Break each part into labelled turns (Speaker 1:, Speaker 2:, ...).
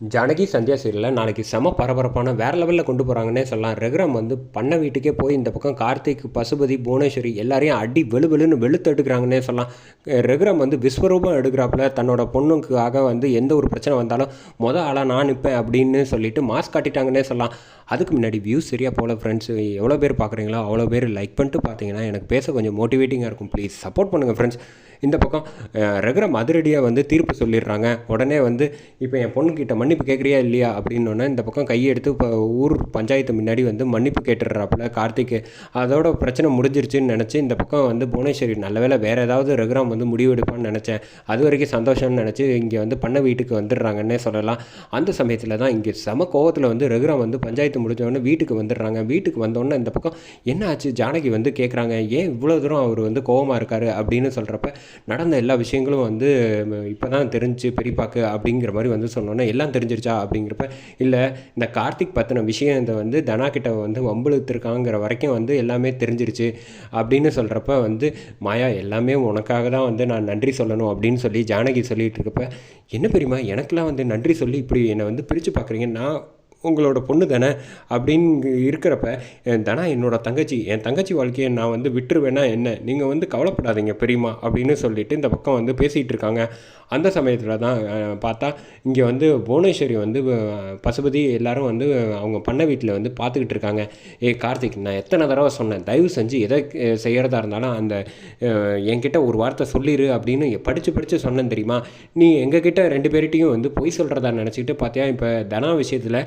Speaker 1: ஜானகி சந்தியா சீரியலில் நாளைக்கு செம பரபரப்பான வேறு லெவலில் கொண்டு போகிறாங்கன்னே சொல்லலாம். ரெகுரம் வந்து பண்ண வீட்டுக்கே போய் இந்த பக்கம் கார்த்திக் பசுபதி புவனேஸ்வரி எல்லாரையும் அடி வெளு வெளுன்னு வெளுத்து எடுக்கிறாங்கன்னே சொல்லலாம். ரெகுரம் வந்து விஸ்வரூபம் எடுக்கிறாப்புல தன்னோட பொண்ணுக்காக வந்து எந்த ஒரு பிரச்சனை வந்தாலும் மொதல் ஆளாக நான் நிற்பேன் அப்படின்னு சொல்லிட்டு மாஸ்க் காட்டிட்டாங்கன்னே சொல்லலாம். அதுக்கு முன்னாடி வியூஸ் சரியாக போகல ஃப்ரெண்ட்ஸ் எவ்வளோ பேர் பார்க்குறீங்களோ அவ்வளோ பேர் லைக் பண்ணிட்டு பார்த்தீங்கன்னா எனக்கு பேச கொஞ்சம் மோட்டிவேட்டிங்காக இருக்கும். ப்ளீஸ் சப்போர்ட் பண்ணுங்கள் ஃப்ரெண்ட்ஸ் இந்த பக்கம் ரெகுரம் அதிரடியாக வந்து தீர்ப்பு சொல்லிடுறாங்க. உடனே வந்து இப்போ என் பொண்ணுக்கிட்ட மன்னிப்பு கேட்குறியா இல்லையா அப்படின்னோடனே இந்த பக்கம் கையெடுத்து இப்போ ஊர் பஞ்சாயத்து முன்னாடி வந்து மன்னிப்பு கேட்டுடுறாப்புல கார்த்திக் அதோட பிரச்சனை முடிஞ்சிருச்சுன்னு நினச்சி இந்த பக்கம் வந்து புவனேஸ்வரி நல்ல வேலை வேறு ஏதாவது ரகுராம் வந்து முடிவு எடுப்பான்னு நினச்சேன். அது வரைக்கும் சந்தோஷம்னு நினச்சி இங்கே வந்து பண்ண வீட்டுக்கு வந்துடுறாங்கன்னே சொல்லலாம். அந்த சமயத்தில் தான் இங்கே செம கோவத்தில் வந்து ரகுராம் வந்து பஞ்சாயத்து முடிஞ்சோடனே வீட்டுக்கு வந்துடுறாங்க. வீட்டுக்கு வந்தோடனே இந்த பக்கம் என்ன ஆச்சு? ஜானகி வந்து கேட்குறாங்க ஏன் இவ்வளோ தூரம் அவர் வந்து கோவமாக இருக்காரு? அப்படின்னு சொல்கிறப்ப நடந்த எல்லா விஷயங்களும் வந்து இப்போ தான் தெரிஞ்சு பெரியப்பாக்கு அப்படிங்கிற மாதிரி வந்து சொன்னோன்னே எல்லாம் தெரிஞ்சிருச்சா அப்படிங்கிறப்ப இல்லை இந்த கார்த்திக் பற்றின விஷயம் இதை வந்து தனா கிட்ட வந்து வம்புழுத்துருக்காங்கிற வரைக்கும் வந்து எல்லாமே தெரிஞ்சிருச்சு அப்படின்னு சொல்கிறப்ப வந்து மாயா எல்லாமே உனக்காக தான் வந்து நான் நன்றி சொல்லணும் அப்படின்னு சொல்லி ஜானகி சொல்லிகிட்டு இருக்கப்ப என்ன பெரியம்மா எனக்கெலாம் வந்து நன்றி சொல்லி இப்படி என்னை வந்து பிரித்து பார்க்குறீங்க? நான் உங்களோட பொண்ணு தானே அப்படின்னு இருக்கிறப்ப என் தனா என்னோட தங்கச்சி என் தங்கச்சி வாழ்க்கையை நான் வந்து விட்டுருவேன்னா என்ன? நீங்கள் வந்து கவலைப்படாதீங்க பெரியம்மா அப்படின்னு சொல்லிட்டு இந்த பக்கம் வந்து பேசிகிட்டு இருக்காங்க. அந்த சமயத்தில் தான் பார்த்தா இங்கே வந்து புவனேஸ்வரி வந்து பசுபதி எல்லாரும் வந்து அவங்க பண்ண வீட்டில் வந்து பார்த்துக்கிட்டு இருக்காங்க. ஏ கார்த்திக் நான் எத்தனை தடவை சொன்னேன் தயவு செஞ்சு எதை செய்கிறதா இருந்தாலும் அந்த என்கிட்ட ஒரு வார்த்தை சொல்லிடு அப்படின்னு படித்து படித்து சொன்னேன் தெரியுமா? நீ எங்ககிட்ட ரெண்டு பேர்கிட்டையும் வந்து பொய் சொல்கிறதா நினச்சிக்கிட்டு பார்த்தியா இப்போ தனா விஷயத்தில்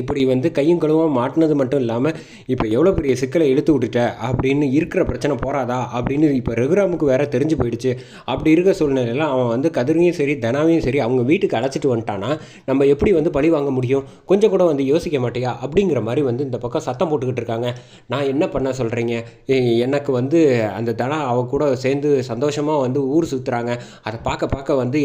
Speaker 1: இப்படி வந்து கையும் கழுவாக மாட்டினது மட்டும் இல்லாமல் இப்போ எவ்வளோ பெரிய சிக்கலை இழுத்து விட்டுட்ட? அப்படின்னு இருக்கிற பிரச்சனை போகிறாதா அப்படின்னு இப்போ ரகுராமுக்கு வேற தெரிஞ்சு போயிடுச்சு. அப்படி இருக்க சூழ்நிலையில் அவன் வந்து கதிரையும் சரி தனாவையும் சரி அவங்க வீட்டுக்கு அழைச்சிட்டு வந்துட்டானா? நம்ம எப்படி வந்து பழி வாங்க முடியும்? கொஞ்சம் கூட வந்து யோசிக்க மாட்டியா? அப்படிங்கிற மாதிரி வந்து இந்த பக்கம் சத்தம் போட்டுக்கிட்டு இருக்காங்க. நான் என்ன பண்ண சொல்கிறீங்க எனக்கு வந்து அந்த தனா அவ கூட சேர்ந்து சந்தோஷமாக வந்து ஊர் சுற்றுறாங்க அதை பார்க்க பார்க்க வந்து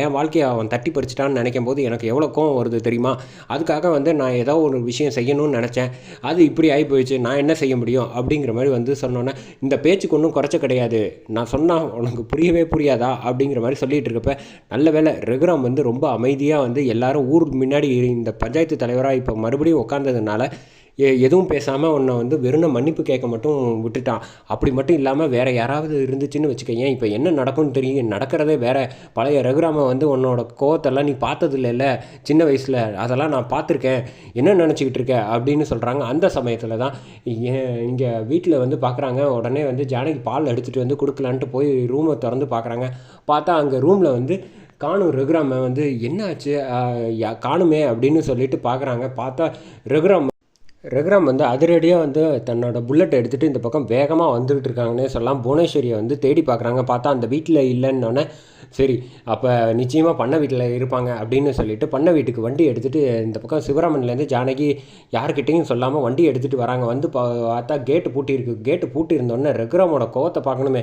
Speaker 1: என் வாழ்க்கையை அவன் தட்டி பறிச்சிட்டான்னு நினைக்கும் போது எனக்கு எவ்வளோ கோவம் வருது தெரியுமா? அதுக்காக வந்து நான் நான் ஏதோ ஒரு விஷயம் செய்யணும்னு நினச்சேன். அது இப்படி ஆகி போயிடுச்சு. நான் என்ன செய்ய முடியும்? அப்படிங்கிற மாதிரி வந்து சொன்னோன்னே இந்த பேச்சுக்கு ஒன்றும் குறைச்ச கிடையாது. நான் சொன்னால் உனக்கு புரியவே புரியாதா? அப்படிங்கிற மாதிரி சொல்லிகிட்டு இருக்கப்ப நல்ல வேளை ரகுராம் வந்து ரொம்ப அமைதியாக வந்து எல்லாரும் ஊர் முன்னாடி இந்த பஞ்சாயத்து தலைவராக இப்போ மறுபடியும் உட்காந்ததுனால எதுவும் பேசாமல் உன்னை வந்து வெறும் மன்னிப்பு கேட்க மட்டும் விட்டுட்டான். அப்படி மட்டும் இல்லாமல் வேறு யாராவது இருந்துச்சுன்னு வச்சுக்கோயேன். இப்போ என்ன நடக்கும்னு தெரியும். நடக்கிறதே வேறு. பழைய ரகுராம வந்து உன்னோட கோவத்தெல்லாம் நீ பார்த்தது சின்ன வயசில். அதெல்லாம் நான் பார்த்துருக்கேன். என்ன நினச்சிக்கிட்டு இருக்க? அப்படின்னு சொல்கிறாங்க அந்த சமயத்தில் தான் இங்கே வீட்டில் வந்து பார்க்குறாங்க உடனே வந்து ஜானகி பால் எடுத்துகிட்டு வந்து கொடுக்கலான்ட்டு போய் ரூமை திறந்து பார்க்குறாங்க பார்த்தா அங்கே ரூமில் வந்து காணும் ரகுராம வந்து என்னாச்சு? யா- காணுமே அப்படின்னு சொல்லிட்டு பார்க்குறாங்க பார்த்தா ரகுராம் ரகுராம் வந்து அதிரடியாக வந்து தன்னோட புல்லட் எடுத்துகிட்டு இந்த பக்கம் வேகமாக வந்துகிட்டு இருக்காங்கன்னே சொல்லலாம். புவனேஸ்வரியை வந்து தேடி பார்க்குறாங்க. பார்த்தா அந்த வீட்டில் இல்லைன்னொன்னே சரி அப்போ நிச்சயமாக பண்ண வீட்டில் இருப்பாங்க அப்படின்னு சொல்லிட்டு பண்ண வீட்டுக்கு வண்டி எடுத்துகிட்டு இந்த பக்கம் சிவராமன்லேருந்து ஜானகி யார்கிட்டையும் சொல்லாமல் வண்டி எடுத்துகிட்டு வராங்க. வந்து பா பார்த்தா கேட்டு பூட்டியிருக்கு. கேட்டு பூட்டி இருந்தோடனே ரகுராமோட கோவத்தை பார்க்கணுமே.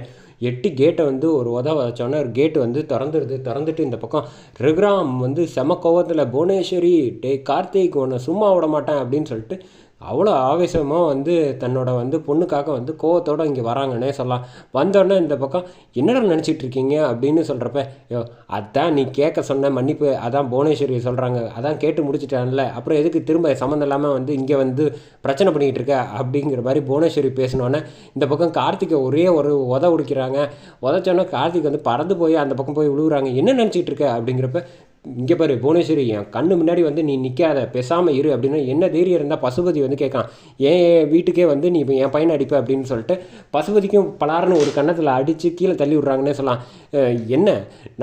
Speaker 1: எட்டி கேட்டை வந்து ஒரு உதவ வச்சோன்னே ஒரு கேட்டு வந்து திறந்துருது. திறந்துட்டு இந்த பக்கம் ரகுராம் வந்து செம கோவத்தில் புவனேஸ்வரி டே கார்த்திக் உன்னை சும்மா விட மாட்டேன் அப்படின்னு சொல்லிட்டு அவ்வளோ ஆவேசமாக வந்து தன்னோட வந்து பொண்ணுக்காக வந்து கோவத்தோடு இங்கே வராங்கன்னே சொல்லலாம். வந்தோடனே இந்த பக்கம் என்னடா நினச்சிட்டு இருக்கீங்க? அப்படின்னு சொல்கிறப்ப யோ அதான் நீ கேட்க சொன்ன மன்னிப்பு. அதான் புவனேஸ்வரி சொல்கிறாங்க அதான் கேட்டு முடிச்சிட்டான்ல. அப்புறம் எதுக்கு திரும்ப சம்மந்தம் இல்லாமல் வந்து இங்கே வந்து பிரச்சனை பண்ணிக்கிட்டு இருக்க? அப்படிங்கிற மாதிரி புவனேஸ்வரி பேசினோன்னே இந்த பக்கம் கார்த்திகை ஒரே ஒரு உத உடிக்கிறாங்க. உதச்சோன்னே கார்த்திக் வந்து பறந்து போய் அந்த பக்கம் போய் விழுகுறாங்க என்ன நினச்சிட்டு இருக்க? அப்படிங்கிறப்ப இங்கே பாரு புவனேஸ்வரி என் கண்ணு முன்னாடி வந்து நீ நிற்காத பேசாமல் இரு அப்படின்னு என்ன தைரியம் இருந்தால் பசுபதி வந்து கேட்கான் ஏன் என் வீட்டுக்கே வந்து நீ இப்போ என் பையனை அடிப்ப அப்படின்னு சொல்லிட்டு பசுபதிக்கும் பலாருன்னு ஒரு கன்னத்தில் அடித்து கீழே தள்ளி விட்றாங்கன்னே சொல்லலாம். என்ன?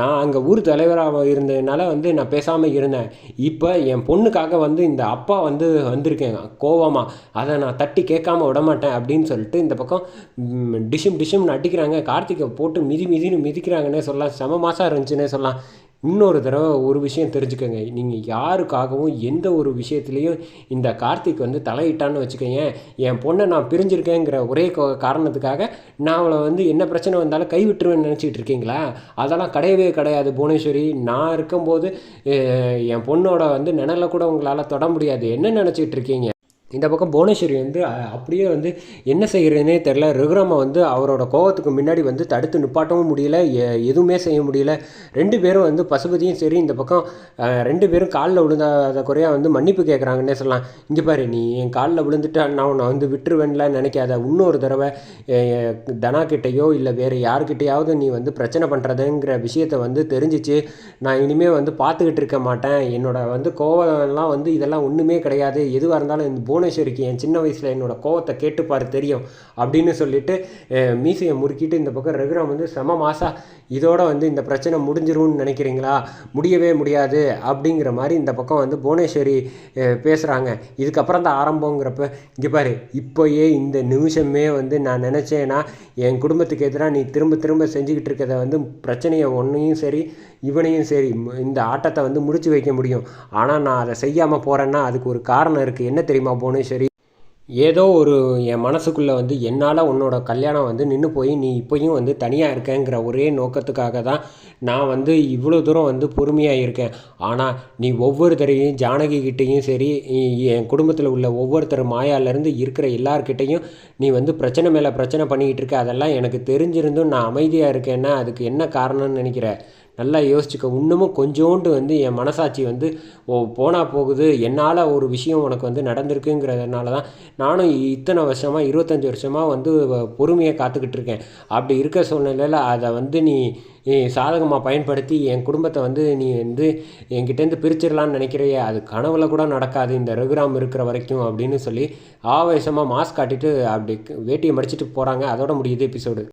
Speaker 1: நான் அங்கே ஊர் தலைவராக இருந்ததுனால வந்து நான் பேசாமல் இருந்தேன். இப்போ என் பொண்ணுக்காக வந்து இந்த அப்பா வந்து வந்திருக்கேன் கோவமாக அதை நான் தட்டி கேட்காம விடமாட்டேன் அப்படின்னு சொல்லிட்டு இந்த பக்கம் டிஷும் டிஷும்னு அடிக்கிறாங்க. கார்த்திகை போட்டு மிதி மிதின்னு மிதிக்கிறாங்கன்னே சொல்லலாம். செம மாதம் இருந்துச்சுன்னே சொல்லலாம். இன்னொரு தடவை ஒரு விஷயம் தெரிஞ்சுக்கோங்க. நீங்கள் யாருக்காகவும் எந்த ஒரு விஷயத்துலையும் இந்த கார்த்திக் வந்து தலையிட்டான்னு வச்சுக்கோங்க. என் பொண்ணை நான் பிரிஞ்சிருக்கேங்கிற ஒரே காரணத்துக்காக நான் அவளை வந்து என்ன பிரச்சனை வந்தாலும் கைவிட்டுருவேன்னு நினச்சிட்டு இருக்கீங்களா? அதெல்லாம் கிடையவே கிடையாது புவனேஸ்வரி. நான் இருக்கும்போது என் பொண்ணோட வந்து நிழலை கூட உங்களால் தொட முடியாது. என்ன நினச்சிட்டு இருக்கீங்க? இந்த பக்கம் புவனேஸ்வரி வந்து அப்படியே வந்து என்ன செய்கிறதுனே தெரில ரகுராம வந்து அவரோட கோவத்துக்கு முன்னாடி வந்து தடுத்து நிப்பாட்டவும் முடியல. எ- எதுவுமே செய்ய முடியல. ரெண்டு பேரும் வந்து பசுபதியும் சரி இந்த பக்கம் ரெண்டு பேரும் காலில் விழுந்தாத குறையாக வந்து மன்னிப்பு கேட்குறாங்கன்னே சொல்லலாம். இங்கே பாரு நீ என் காலில் விழுந்துட்டு நான் உன்னை வந்து விட்டுருவேன்ல நினைக்காத. இன்னொரு தடவை அஹ், தனா இல்லை வேறு யாருக்கிட்டையாவது நீ வந்து பிரச்சனை பண்ணுறதுங்கிற விஷயத்தை வந்து தெரிஞ்சிச்சு. நான் இனிமேல் வந்து பார்த்துக்கிட்டு இருக்க மாட்டேன். என்னோட வந்து கோவம்லாம் வந்து இதெல்லாம் ஒன்றுமே கிடையாது. எதுவாக இருந்தாலும் இந்த போன புவனேஸ்வரிக்கு என் சின்ன வயசில் என்னோட கோவத்தை கேட்டுப்பார் தெரியும் அப்படின்னு சொல்லிட்டு மீசையை முறுக்கிட்டு இந்த பக்கம் ரகுராம் வந்து செம மாசா இதோட வந்து இந்த பிரச்சனை முடிஞ்சிரும்னு நினைக்கிறீங்களா? முடியவே முடியாது. அப்படிங்கிற மாதிரி இந்த பக்கம் வந்து புவனேஸ்வரி பேசுகிறாங்க இதுக்கப்புறம் தான் ஆரம்பங்கிறப்ப இங்கே பாரு இப்போயே இந்த நிமிஷமே வந்து நான் நினச்சேன்னா என் குடும்பத்துக்கு எதிராக நீ திரும்ப திரும்ப செஞ்சுக்கிட்டு இருக்கிறத வந்து பிரச்சனையை ஒன்றையும் சரி இவனையும் சரி இந்த ஆட்டத்தை வந்து முடிச்சு வைக்க முடியும். ஆனால் நான் அதை செய்யாமல் போகிறேன்னா அதுக்கு ஒரு காரணம் இருக்குது என்ன தெரியுமா புவனேஸ்வரி ஏதோ ஒரு என் மனசுக்குள்ளே வந்து என்னால் உன்னோட கல்யாணம் வந்து நின்று போய் நீ இப்போயும் வந்து தனியாக இருக்கேங்கிற ஒரே நோக்கத்துக்காக தான் நான் வந்து இவ்வளோ தூரம் வந்து பொறுமையாக இருக்கேன். ஆனால் நீ ஒவ்வொரு தடவையும் ஜானகிகிட்டேயும் சரி என் குடும்பத்தில் உள்ள ஒவ்வொருத்தர் மாயாலேருந்து இருக்கிற எல்லார்கிட்டேயும் நீ வந்து பிரச்சனை மேலே பிரச்சனை பண்ணிக்கிட்டு இருக்க. அதெல்லாம் எனக்கு தெரிஞ்சிருந்தும் நான் அமைதியாக இருக்கேன்னா அதுக்கு என்ன காரணம்னு நினைக்கிற? நல்லா யோசிச்சுக்க. இன்னமும் கொஞ்சோண்டு வந்து என் மனசாட்சி வந்து ஓ போனால் போகுது. என்னால் ஒரு விஷயம் உனக்கு வந்து நடந்திருக்குங்கிறதுனால தான் நானும் இத்தனை வருஷமாக இருபத்தஞ்சி வருஷமாக வந்து பொறுமையாக காத்துக்கிட்டு இருக்கேன். அப்படி இருக்க சூழ்நிலையில் அதை வந்து நீ சாதகமாக பயன்படுத்தி என் குடும்பத்தை வந்து நீ வந்து என்கிட்டேருந்து பிரிச்சிடலான்னு நினைக்கிறியே. அது கனவுல கூட நடக்காது. இந்த ரகுராம் இருக்கிற வரைக்கும் அப்படின்னு சொல்லி ஆவேசமாக மாஸ்க் காட்டிட்டு அப்படி வேட்டியை மடிச்சிட்டு போகிறாங்க அதோட முடியுது எபிசோடு.